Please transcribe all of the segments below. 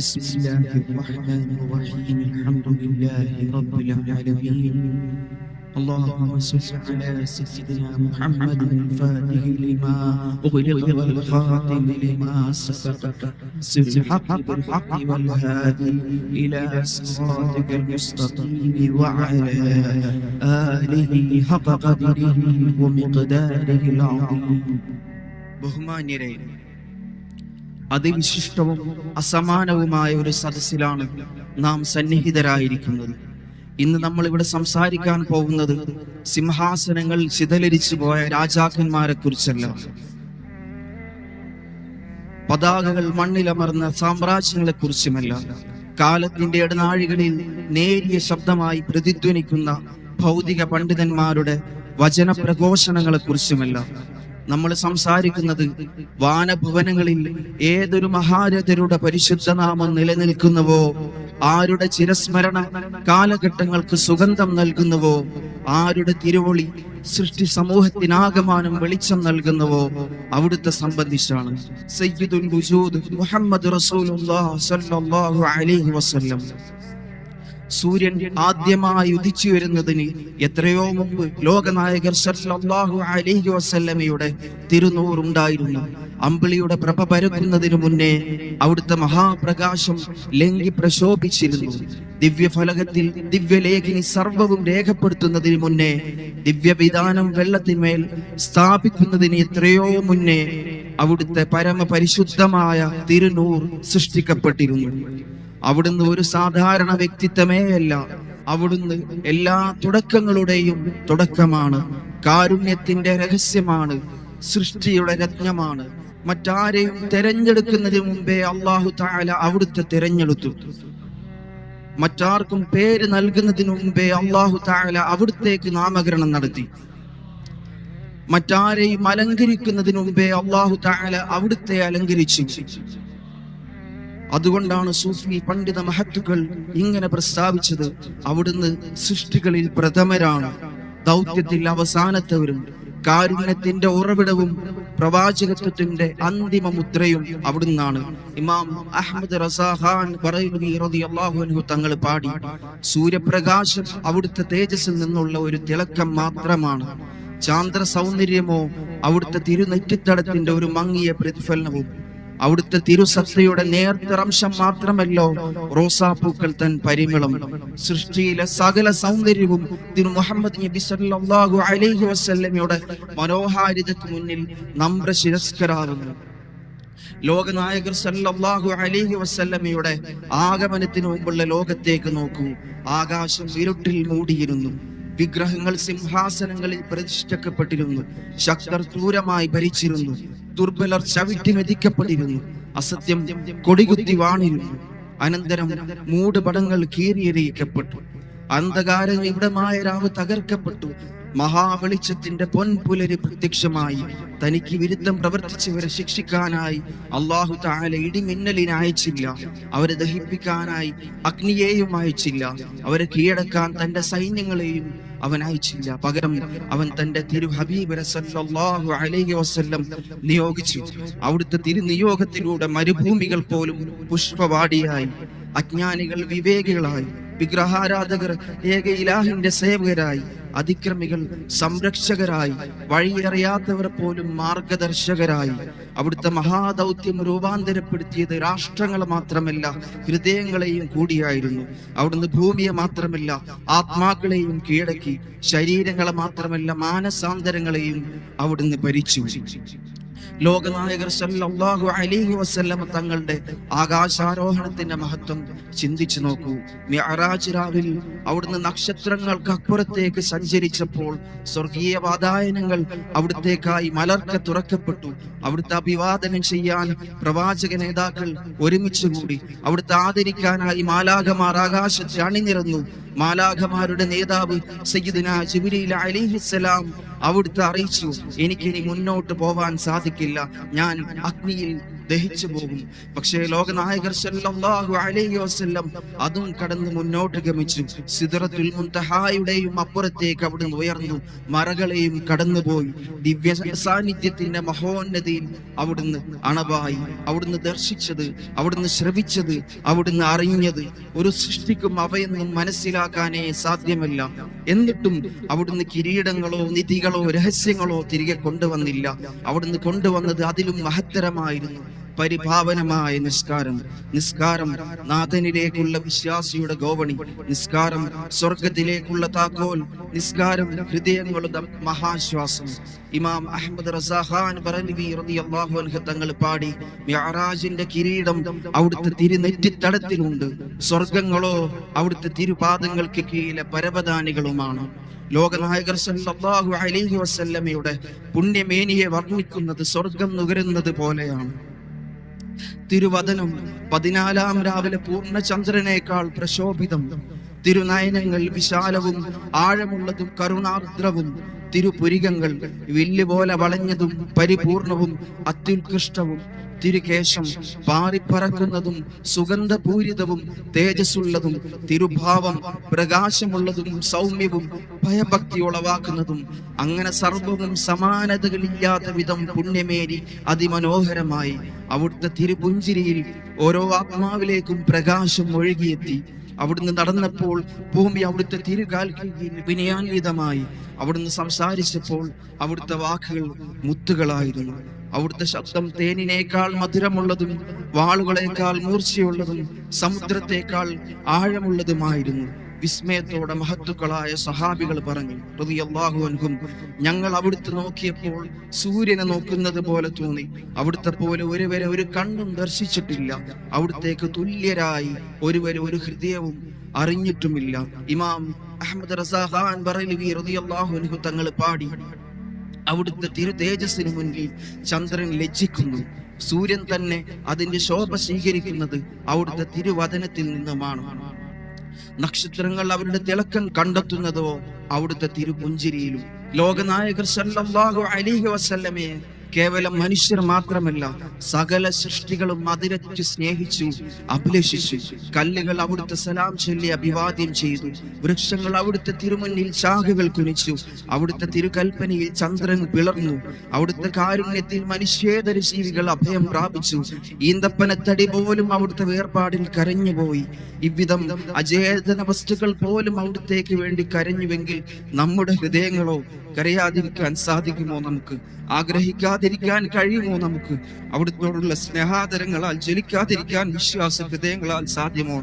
بسم الله الرحمن الرحيم. الحمد لله رب العالمين. اللهم صل على سيدنا محمد الفاتح لما أغلق والخاتم لما سبق سر الحق بالحق والهادي إلى صراطك المستقيم وعلى آله حق قدره ومقداره العظيم. بهما نيرين അതിവിശിഷ്ടവും അസമാനവുമായ ഒരു സദസ്സിലാണ് നാം സന്നിഹിതരായിരിക്കുന്നത്. ഇന്ന് നമ്മൾ ഇവിടെ സംസാരിക്കാൻ പോകുന്നത് സിംഹാസനങ്ങൾ ചിതലരിച്ചു പോയ രാജാക്കന്മാരെ കുറിച്ചല്ല. പതാകകൾ മണ്ണിലമർന്ന സാമ്രാജ്യങ്ങളെ കുറിച്ചുമല്ല. കാലത്തിന്റെ ഇടനാഴികളിൽ നേരിയ ശബ്ദമായി പ്രതിധ്വനിക്കുന്ന ഭൗതിക പണ്ഡിതന്മാരുടെ വചന പ്രഘോഷണങ്ങളെ കുറിച്ചുമല്ല. നമ്മൾ സംസാരിക്കുന്നത് വാനഭുവനങ്ങളിൽ ഏതൊരു മഹാരഥരുടെ പരിശുദ്ധ നാമം നിലനിൽക്കുന്നുവോ? ആരുടെ ചിരസ്മരണ കാലഘട്ടങ്ങൾക്ക് സുഗന്ധം നൽകുന്നുവോ? ആരുടെ തിരുവൊളി സൃഷ്ടി സമൂഹത്തിനാകമാനം വെളിച്ചം നൽകുന്നുവോ? അവിടുത്തെ സംബന്ധിച്ചാണ് സയ്യിദുൽ മുഹമ്മദ് റസൂലുള്ളാഹി സ്വല്ലല്ലാഹു അലൈഹി വസല്ലം. സൂര്യൻ ആദ്യമായി ഉദിച്ചു വരുന്നതിന് എത്രയോ മുമ്പ് ലോകനായകർ സല്ലല്ലാഹു അലഹി വസല്ലമയുടെ തിരുനൂറുണ്ടായിരുന്നു അമ്പിളിയുടെ പ്രഭ പരക്കുന്നതിനു മുന്നേ അവിടുത്തെ മഹാപ്രകാശം ലംഘി പ്രശോഭിച്ചിരുന്നു. ദിവ്യഫലകത്തിൽ ദിവ്യലേഖിനി സർവവും രേഖപ്പെടുത്തുന്നതിന് മുന്നേ ദിവ്യവിധാനം വെള്ളത്തിന്മേൽ സ്ഥാപിക്കുന്നതിന് എത്രയോ മുന്നേ അവിടുത്തെ പരമപരിശുദ്ധമായ തിരുനൂർ സൃഷ്ടിക്കപ്പെട്ടിരുന്നു. അവിടുന്ന് ഒരു സാധാരണ വ്യക്തിത്വമേ അല്ല. അവിടുന്ന് എല്ലാ തുടക്കങ്ങളുടെയും തുടക്കമാണ്. കാരുണ്യത്തിന്റെ രഹസ്യമാണ്. സൃഷ്ടിയുടെ രത്നമാണ്. മറ്റാരെയും തെരഞ്ഞെടുക്കുന്നതിന് മുമ്പേ അള്ളാഹു താല അവിടുത്തെ തിരഞ്ഞെടുത്തു. മറ്റാർക്കും പേര് നൽകുന്നതിന് മുമ്പേ അള്ളാഹു താല അവിടുത്തേക്ക് നാമകരണം നടത്തി. മറ്റാരെയും അലങ്കരിക്കുന്നതിന് മുമ്പേ അള്ളാഹു താല അവിടുത്തെ അലങ്കരിച്ചു. അതുകൊണ്ടാണ് സൂഫി പണ്ഡിത മഹത്തുക്കൾ ഇങ്ങനെ പ്രസ്താവിച്ചത്. അവിടുന്ന് സൃഷ്ടികളിൽ പ്രഥമരാണ്. ദൗത്യത്തിൽ അവസാനത്തവരും കാരുണ്യത്തിന്റെ ഉറവിടവും പ്രവാചകത്വത്തിന്റെ അന്തിമ മുദ്രയും അവിടുന്നാണ്. ഇമാം അഹമ്മദ് പറയുന്നു തങ്ങൾ പാടി സൂര്യപ്രകാശം അവിടുത്തെ തേജസ്സിൽ നിന്നുള്ള ഒരു തിളക്കം മാത്രമാണ്. ചാന്ദ്ര സൗന്ദര്യമോ അവിടുത്തെ തിരുനെറ്റിത്തടത്തിന്റെ ഒരു മങ്ങിയ പ്രതിഫലനവും അവിടുത്തെ തിരുസത്തയുടെ നേർത്തിറംശം മാത്രമല്ലോ. റോസാപ്പൂക്കൾ തൻ പരിമളം. സൃഷ്ടിയിലെ സകല സൗന്ദര്യവും തിരു മുഹമ്മദ് നബി സല്ലല്ലാഹു അലൈഹി വസല്ലമയുടെ മനോഹാരിതയ്ക്ക് മുന്നിൽ നമ്പ്ര ശിരസ്കരാകുന്നു. ലോകനായകർ സല്ലല്ലാഹു അലൈഹി വസല്ലമയുടെ ആഗമനത്തിന് മുമ്പുള്ള ലോകത്തേക്ക് നോക്കൂ. ആകാശം ഇരുട്ടിൽ മൂടിയിരുന്നു. വിഗ്രഹങ്ങൾ സിംഹാസനങ്ങളിൽ പ്രതിഷ്ഠിക്കപ്പെട്ടിരുന്നു. ശക്തർ ക്രൂരമായി ഭരിച്ചിരുന്നു. ദുർബലർ ചവിട്ടി മെതിക്കപ്പെട്ടിരുന്നു. അസത്യം കൊടികുത്തി വാണിരുന്നു. അനന്തരം മൂടുപടങ്ങൾ കീറിയെറിയിക്കപ്പെട്ടു. അന്ധകാര നിവിടമായ രാവ് തകർക്കപ്പെട്ടു. മഹാവെളിച്ചത്തിന്റെ പൊൻപുലരി പ്രത്യക്ഷമായി. തനിക്ക് വിരുദ്ധം പ്രവർത്തിച്ചവരെ ശിക്ഷിക്കാനായി അള്ളാഹു താല ഇടിമിന്നലിനെ അയച്ചില്ല. അവരെ ദഹിപ്പിക്കാനായി അഗ്നിയേയും അയച്ചില്ല. അവരെ കീഴടക്കാൻ തന്റെ സൈന്യങ്ങളെയും അവൻ അയച്ചില്ല പകരം അവൻ തന്റെ തിരു ഹബീബ് അലൈഹി വസല്ലം നിയോഗിച്ചു. അവിടുത്തെ തിരുനിയോഗത്തിലൂടെ മരുഭൂമികൾ പോലും പുഷ്പവാടിയായി. അജ്ഞാനികൾ വിവേകികളായി. വിഗ്രഹാരാധകർ ഏക ഇലാഹിന്റെ സേവകരായി അതിക്രമികൾ സംരക്ഷകരായി വഴിയറിയാത്തവർ പോലും മാർഗദർശകരായി. അവിടുത്തെ മഹാദൗത്യം രൂപാന്തരപ്പെടുത്തിയത് രാഷ്ട്രങ്ങൾ മാത്രമല്ല ഹൃദയങ്ങളെയും കൂടിയായിരുന്നു. അവിടുന്ന് ഭൂമിയെ മാത്രമല്ല ആത്മാക്കളെയും കീഴടക്കി ശരീരങ്ങളെ മാത്രമല്ല മാനസാന്തരങ്ങളെയും അവിടുന്ന് ഭരിച്ചു. ലോകനായകർ സല്ലല്ലാഹു അലൈഹി വസല്ലമ തങ്ങളുടെ ആകാശാരോഹണത്തിന്റെ മഹത്വം ചിന്തിച്ചു നോക്കൂ. മിഅറാജ് രാവിൽ അവിടുന്ന് നക്ഷത്രങ്ങൾക്ക് അപ്പുറത്തേക്ക് സഞ്ചരിച്ചപ്പോൾ സ്വർഗീയ വാതായനങ്ങൾ അവിടുത്തേക്കായി മലർക്ക തുറക്കപ്പെട്ടു. അവിടുത്തെ അഭിവാദനം ചെയ്യാൻ പ്രവാചക നേതാക്കൾ ഒരുമിച്ച് കൂടി അവിടുത്തെ ആദരിക്കാനായി മാലാകമാർ ആകാശത്തെ അണിനിരന്നു. മാലാഖമാരുടെ നേതാവ് സയ്യിദിന ജിബ്രീൽ അലിഹിസ്സലാം അവിടുത്തെ അറിയിച്ചു എനിക്കിനി മുന്നോട്ട് പോവാൻ സാധിക്കില്ല. ഞാൻ അഗ്നിയിൽ ദഹിച്ചു പോകും പക്ഷേ ലോകനായകർ സല്ലല്ലാഹു അലൈഹി വസല്ലം അതും കടന്ന് മുന്നോട്ട് ഗമിച്ചു. സിദറത്തുൽ മുൻതഹായുടെയും അപ്പുറത്തേക്ക് അവിടുന്ന് ഉയർന്നു. മറകളെയും കടന്നുപോയി. ദിവ്യ സാന്നിധ്യത്തിന്റെ മഹോന്നതിയിൽ അവിടുന്ന് അണവായി. അവിടുന്ന് ദർശിച്ചത് അവിടുന്ന് ശ്രവിച്ചത് അവിടുന്ന് അറിഞ്ഞത്. ഒരു സൃഷ്ടിക്കും അവയെന്നും മനസ്സിലാക്കാനേ സാധ്യമല്ല. എന്നിട്ടും അവിടുന്ന് കിരീടങ്ങളോ നിധികളോ രഹസ്യങ്ങളോ തിരികെ കൊണ്ടുവന്നില്ല. അവിടുന്ന് കൊണ്ടുവന്നത് അതിലും മഹത്തരമായിരുന്നു. പരിഭാവനമായ നിസ്കാരം. നിസ്കാരം നാഥനിലേക്കുള്ള വിശ്വാസിയുടെ ഗോവണി. നിസ്കാരം സ്വർഗത്തിലേക്കുള്ള താക്കോൽ. നിസ്കാരം ഹൃദയങ്ങളുടെ മഹാശ്വാസം. ഇമാം അഹമ്മദ് റസാഹാൻ തങ്ങൾ പാടി മിഅറാജിന്റെ കിരീടം അവിടുത്തെ തിരുനെറ്റിത്തടത്തിലുണ്ട്. സ്വർഗങ്ങളോ അവിടുത്തെ തിരുപാദങ്ങൾക്ക് കീഴിലെ പരവതാനികളുമാണ്. ലോകനായകർ സല്ലല്ലാഹു അലൈഹി വസല്ലമയുടെ പുണ്യമേനിയെ വർണിക്കുന്നത് സ്വർഗം നുകരുന്നത് പോലെയാണ്. തിരുവദനം പതിനാലാം രാവിലെ പൂർണചന്ദ്രനേക്കാൾ പ്രശോഭിതം. തിരുനയനങ്ങൾ വിശാലവും ആഴമുള്ളതും കരുണാർദ്രവും തിരുപുരികങ്ങൾ വില്ലുപോലെ വളഞ്ഞതും പരിപൂർണവും അത്യുത്കൃഷ്ടവും. തിരുകേശം പാറിപ്പറക്കുന്നതും സുഗന്ധപൂരിതവും തേജസ്സുള്ളതും തിരുഭാവം പ്രകാശമുള്ളതും സൗമ്യവും ഭയഭക്തി ഉളവാക്കുന്നതും അങ്ങനെ സർവവും സമാനതകളില്ലാത്ത വിധം പുണ്യമേരി അതിമനോഹരമായി അവിടുത്തെ തിരുപുഞ്ചിരിയിൽ ഓരോ ആത്മാവിലേക്കും പ്രകാശം ഒഴുകിയെത്തി. അവിടുന്ന് നടന്നപ്പോൾ ഭൂമി അവിടുത്തെ തിരുകാൽ കീഴിൽ വിനയാന്വിതമായി. അവിടുന്ന് സംസാരിച്ചപ്പോൾ അവിടുത്തെ വാക്കുകൾ മുത്തുകളായിരുന്നു. അവിടുത്തെ ശബ്ദം തേനിനേക്കാൾ മധുരമുള്ളതും വാളുകളേക്കാൾ മൂർച്ചയുള്ളതും സമുദ്രത്തേക്കാൾ ആഴമുള്ളതുമായിരുന്നു. വിസ്മയത്തോടെ മഹത്തുക്കളായ സഹാബികൾ പറഞ്ഞു റളിയല്ലാഹു അള്ളാഹുവൻകും ഞങ്ങൾ അവിടുത്തെ നോക്കിയപ്പോൾ സൂര്യനെ നോക്കുന്നത് പോലെ തോന്നി. അവിടുത്തെ പോലെ ഒരുവരെ ഒരു കണ്ണും ദർശിച്ചിട്ടില്ല. അവിടുത്തേക്ക് തുല്യരായി ഒരുവരെ ഒരു ഹൃദയവും അറിഞ്ഞിട്ടുമില്ല. ഇമാം അഹമ്മദ് റസാഖാൻ ബറലവി റളിയല്ലാഹു അൻഹു തങ്ങൾ പാടി അവിടുത്തെ തിരു തേജസ്സിന് മുന്നിൽ ചന്ദ്രൻ ലജ്ജിക്കുന്നു. സൂര്യൻ തന്നെ അതിന്റെ ശോഭ സ്വീകരിക്കുന്നത് അവിടുത്തെ തിരുവചനത്തിൽ നിന്നുമാണ്. നക്ഷത്രങ്ങൾ അവരുടെ തിളക്കം കണ്ടെത്തുന്നതോ അവിടുത്തെ തിരുപുഞ്ചിരിയിലും. ലോകനായകർ സല്ലല്ലാഹു അലൈഹി വസല്ലമയെ കേവലം മനുഷ്യർ മാത്രമല്ല സകല സൃഷ്ടികളും അതിരറ്റ് സ്നേഹിച്ചു അഭിലഷിച്ചു കല്ലുകൾ അവിടുത്തെ സലാം ചൊല്ലി അഭിവാദ്യം ചെയ്തു വൃക്ഷങ്ങൾ അവിടുത്തെ തിരുമുന്നിൽ ശാഖകൾ കുനിച്ചു അവിടുത്തെ തിരുകൽപ്പനയിൽ ചന്ദ്രൻ പിളർന്നു അവിടുത്തെ കാരുണ്യത്തിൽ മനുഷ്യേതര ജീവികൾ അഭയം പ്രാപിച്ചു ഈന്തപ്പനത്തടി പോലും അവിടുത്തെ വേർപാടിൽ കരഞ്ഞുപോയി. ഇവിധം അചേതന വസ്തുക്കൾ പോലും അവിടുത്തേക്ക് വേണ്ടി കരഞ്ഞുവെങ്കിൽ നമ്മുടെ ഹൃദയങ്ങളോ കരയാതിരിക്കാൻ സാധിക്കുമോ നമുക്ക്? ആഗ്രഹിക്കാതിരിക്കാൻ കഴിയുമോ നമുക്ക്? അവിടുത്തോടുള്ള സ്നേഹാദരങ്ങളാൽ ജ്വലിക്കാതിരിക്കാൻ വിശ്വാസ ഹൃദയങ്ങളാൽ സാധ്യമോ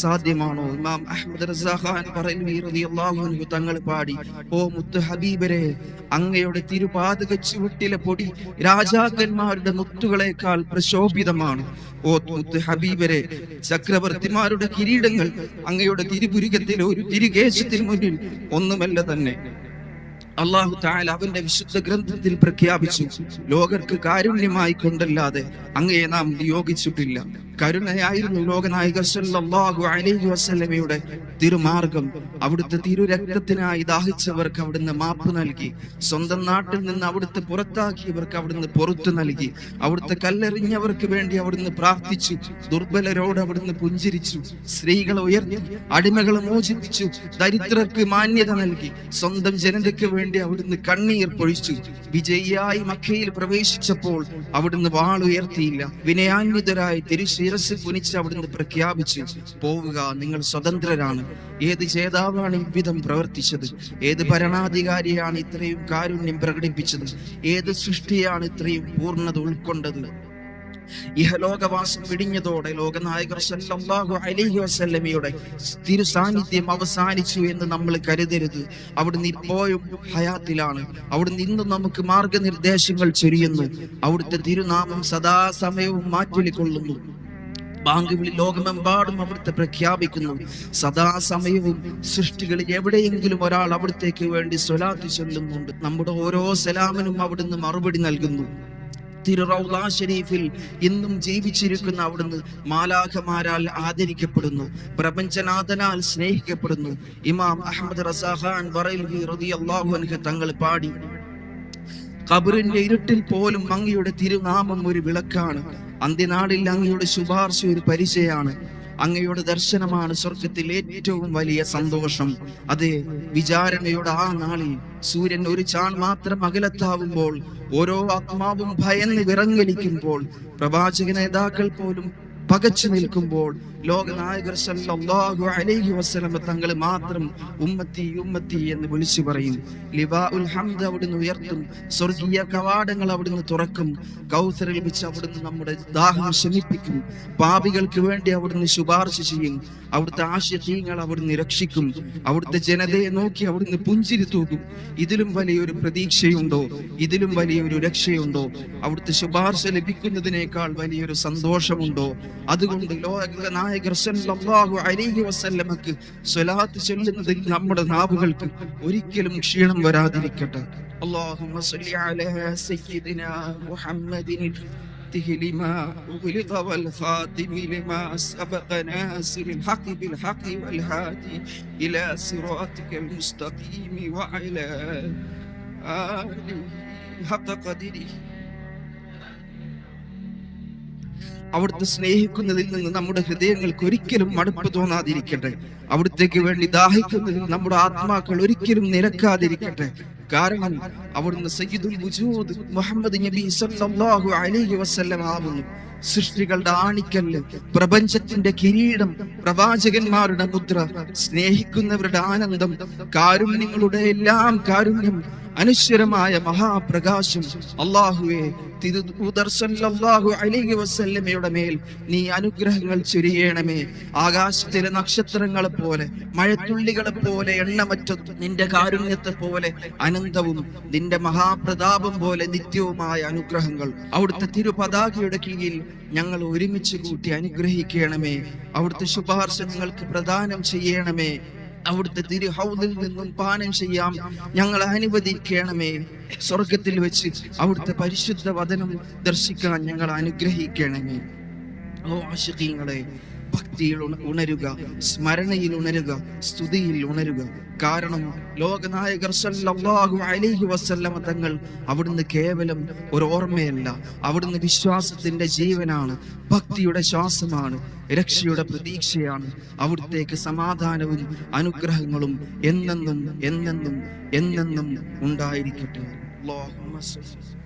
സാധ്യമാണോ? ഇമാം അഹമ്മദ് റസാഖാൻ പറയുന്നു തങ്ങൾ പാടി ഓ മുത്ത് ഹബീബരെ അങ്ങയുടെ തിരുപാതക ചുവട്ടിലെ പൊടി രാജാക്കന്മാരുടെ മുത്തുകളെക്കാൾ പ്രശോഭിതമാണ്. ഓ മുത്ത് ഹബീബരെ ചക്രവർത്തിമാരുടെ കിരീടങ്ങൾ അങ്ങയുടെ തിരുപുരികത്തിലെ ഒരു തിരുകേശത്തിന് മുന്നിൽ ഒന്നുമല്ല തന്നെ. അള്ളാഹു താല അവന്റെ വിശുദ്ധ ഗ്രന്ഥത്തിൽ പ്രഖ്യാപിച്ചു. ലോകർക്ക് കാരുണ്യമായി കൊണ്ടല്ലാതെ അങ്ങയെ നാം നിയോഗിച്ചിട്ടില്ല. കരുണയായിരുന്നു ലോകനായിക സല്ലല്ലാഹു അലൈഹി വസല്ലമയുടെ തിരുമാർഗം. അവിടുത്തെ തിരുരക്തത്തിനായി ദാഹിച്ചവർക്ക് അവിടുന്ന് മാപ്പ് നൽകി. സ്വന്തം നാട്ടിൽ നിന്ന് അവിടുത്തെ പുറത്താക്കിയവർക്ക് അവിടുന്ന് പുറത്തു നൽകി. അവിടുത്തെ കല്ലെറിഞ്ഞവർക്ക് വേണ്ടി അവിടുന്ന് പ്രാർത്ഥിച്ചു. ദുർബലരോട് അവിടുന്ന് പുഞ്ചിരിച്ചു. സ്ത്രീകളെ ഉയർത്തി അടിമകളെ മോചിപ്പിച്ചു ദരിദ്രർക്ക് മാന്യത നൽകി. സ്വന്തം ജനതയ്ക്ക് വേണ്ടി അവിടുന്ന് കണ്ണീർ പൊഴിച്ചു. വിജയിയായി മക്കയിൽ പ്രവേശിച്ചപ്പോൾ അവിടുന്ന് വാളുയർത്തിയില്ല. വിനയാന്വിതരായി തിരുശിരസ് കുനിച്ച് അവിടുന്ന് പ്രഖ്യാപിച്ച് പോവുക നിങ്ങൾ സ്വതന്ത്രരാണ്. ഏത് ജേതാവാണ് ഇവിധം പ്രവർത്തിച്ചത്? ഏത് ഭരണാധികാരിയാണ് ഇത്രയും കാരുണ്യം പ്രകടിപ്പിച്ചത്? ഏത് സൃഷ്ടിയാണ് ഇത്രയും പൂർണത ഉൾക്കൊണ്ടത്? ഇഹലോകവാസം വിടിഞ്ഞതോടെ ലോകനായകർ സല്ലല്ലാഹു അലൈഹി വസല്ലമയുടെ തിരു സാന്നിധ്യം അവസാനിച്ചു എന്ന് നമ്മൾ കരുതരുത്. അവിടുന്ന് ഇപ്പോഴും ഹയാത്തിലാണ്. അവിടുന്ന് നിന്ന് നമുക്ക് മാർഗനിർദ്ദേശങ്ങൾ ചൊരിയുന്നു. അവിടുത്തെ തിരുനാമം സദാസമയവും മാറ്റൊലിക്കൊള്ളുന്നു ബാങ്ക് വിളി ലോകമെമ്പാടും അവിടുത്തെ പ്രഖ്യാപിക്കുന്നു. സദാസമയവും സൃഷ്ടികളിൽ എവിടെയെങ്കിലും ഒരാൾ അവിടത്തേക്ക് വേണ്ടി സ്വലാത്തി ചൊല്ലുന്നുണ്ട്. നമ്മുടെ ഓരോ സലാമിനും അവിടുന്ന് മറുപടി നൽകുന്നു. തിരുറൗല ഷെരീഫിൽ ഇന്നും ജീവിച്ചിരിക്കുന്ന അവിടുന്ന് മാലാഖമാരാൽ ആദരിക്കപ്പെടുന്നു. പ്രപഞ്ചനാഥനാൽ സ്നേഹിക്കപ്പെടുന്നു. ഇമാം അഹമ്മദ് അൻഹു തങ്ങൾ പാടി കബറിന്റെ ഇരുട്ടിൽ പോലും അങ്ങയുടെ തിരുനാമം ഒരു വിളക്കാണ്. അന്ത്യനാളിൽ അങ്ങയുടെ ശുപാർശ ഒരു പരിചയമാണ്. അങ്ങയുടെ ദർശനമാണ് സ്വർഗത്തിൽ ഏറ്റവും വലിയ സന്തോഷം. അതെ വിചാരണയുടെ ആ നാളിൽ സൂര്യൻ ഒരു ചാൺ മാത്രം അകലത്താവുമ്പോൾ ഓരോ ആത്മാവും ഭയന്ന് വിറങ്ങലിക്കുമ്പോൾ പ്രവാചക നേതാക്കൾ പോലും പകച്ചു നിൽക്കുമ്പോൾ ലോകനായകർ സല്ലല്ലാഹു അലൈഹി വസല്ലം തങ്ങൾ മാത്രം ഉമ്മത്തി ഉമ്മത്തി എന്ന് വിളിച്ചു പറയും. ലിവാ ഉൽ ഹംദ് അവിടുന്ന് ഉയർത്തും. സ്വർഗീയ കവാടങ്ങൾ അവിടുന്ന് തുറക്കും. കൗസറിൽ വെച്ച് അവിടുന്ന് നമ്മുടെ ദാഹം ശമിപ്പിക്കും. പാപികൾക്ക് വേണ്ടി അവിടുന്ന് ശുപാർശ ചെയ്യും. അവിടുത്തെ ആശയങ്ങൾ അവിടുന്ന് രക്ഷിക്കും. അവിടുത്തെ ജനതയെ നോക്കി അവിടുന്ന് പുഞ്ചിരി തൂക്കും ഇതിലും വലിയൊരു പ്രതീക്ഷയുണ്ടോ? ഇതിലും വലിയൊരു രക്ഷയുണ്ടോ? അവിടുത്തെ ശുപാർശ ലഭിക്കുന്നതിനേക്കാൾ വലിയൊരു സന്തോഷമുണ്ടോ? അതുകൊണ്ട് ലോക നായകർ സല്ലല്ലാഹു അലൈഹി വസല്ലമക്ക് സ്വലാത്ത് ചൊല്ലുന്നതിൽ നമ്മുടെ നാവുകൾക്ക് ഒരിക്കലും ക്ഷീണം വരാതിരിക്കട്ടെ اللهم صل على سيدنا محمد الفاتح لما أغلق والخاتم لما سبق ناصر الحق بالحق والهادي إلى صراطك المستقيم وعلى آله حق قدره അവിടുത്തെ സ്നേഹിക്കുന്നതിൽ നിന്ന് നമ്മുടെ ഹൃദയങ്ങൾക്ക് ഒരിക്കലും മടുപ്പ് തോന്നാതിരിക്കട്ടെ. അവിടുത്തേക്ക് വേണ്ടി ദാഹിക്കുന്നതിൽ നമ്മുടെ ആത്മാക്കൾ ഒരിക്കലും നിരക്കാതിരിക്കട്ടെ. കാരണം അവിടുന്ന് സയ്യിദുൽ വുജൂദ് മുഹമ്മദ് നബി അലൈഹി വസല്ലം ആവുന്നു. സൃഷ്ടികളുടെ ആണിക്കല്ല് പ്രപഞ്ചത്തിന്റെ കിരീടം പ്രവാചകന്മാരുടെ മുദ്ര സ്നേഹിക്കുന്നവരുടെ ആനന്ദം കാരുണ്യങ്ങളുടെ എല്ലാം കാരുണ്യം അനശ്വരമായ മഹാപ്രകാശം അള്ളാഹുവെ അലൈഹി വസല്ലമയുടെ മേൽ നീ അനുഗ്രഹങ്ങൾ ചൊരിയണമേ. ആകാശത്തിലെ നക്ഷത്രങ്ങളെ പോലെ മഴത്തുള്ളികളെ പോലെ എണ്ണമറ്റ നിന്റെ കാരുണ്യത്തെ പോലെ അനന്തവും നിന്റെ മഹാപ്രതാപം പോലെ നിത്യവുമായ അനുഗ്രഹങ്ങൾ അവിടുത്തെ തിരുപതാകയുടെ കീഴിൽ ഞങ്ങൾ ഒരുമിച്ച് കൂട്ടി അനുഗ്രഹിക്കണമേ. അവിടുത്തെ ശുപാർശ ഞങ്ങൾക്ക് പ്രദാനം ചെയ്യണമേ. അവിടുത്തെ തിരുഹൗദിൽ നിന്നും പാനം ചെയ്യാം. ഞങ്ങൾ അനുവദിക്കണമേ. സ്വർഗത്തിൽ വെച്ച് അവിടുത്തെ പരിശുദ്ധ വചനം ദർശിക്കാൻ ഞങ്ങൾ അനുഗ്രഹിക്കണമേ. ഓ ആശികങ്ങളെ ഭക്തിയിൽ ഉണരുക സ്മരണയിൽ ഉണരുക സ്തുതിയിൽ ഉണരുക. കാരണം ലോകനായകർ സല്ലല്ലാഹു അലൈഹി വസല്ലമ തങ്ങൾ അവിടുന്ന് കേവലം ഒരു ഓർമ്മയല്ല. അവിടുന്ന് വിശ്വാസത്തിന്റെ ജീവനാണ് ഭക്തിയുടെ ശ്വാസമാണ് രക്ഷയുടെ പ്രതീക്ഷയാണ്. അവിടുത്തേക്ക് സമാധാനവും അനുഗ്രഹങ്ങളും എന്നെന്നും എന്നെന്നും എന്നെന്നും ഉണ്ടായിരിക്കട്ടെ. അല്ലാഹുമ്മ സ്വല്ലി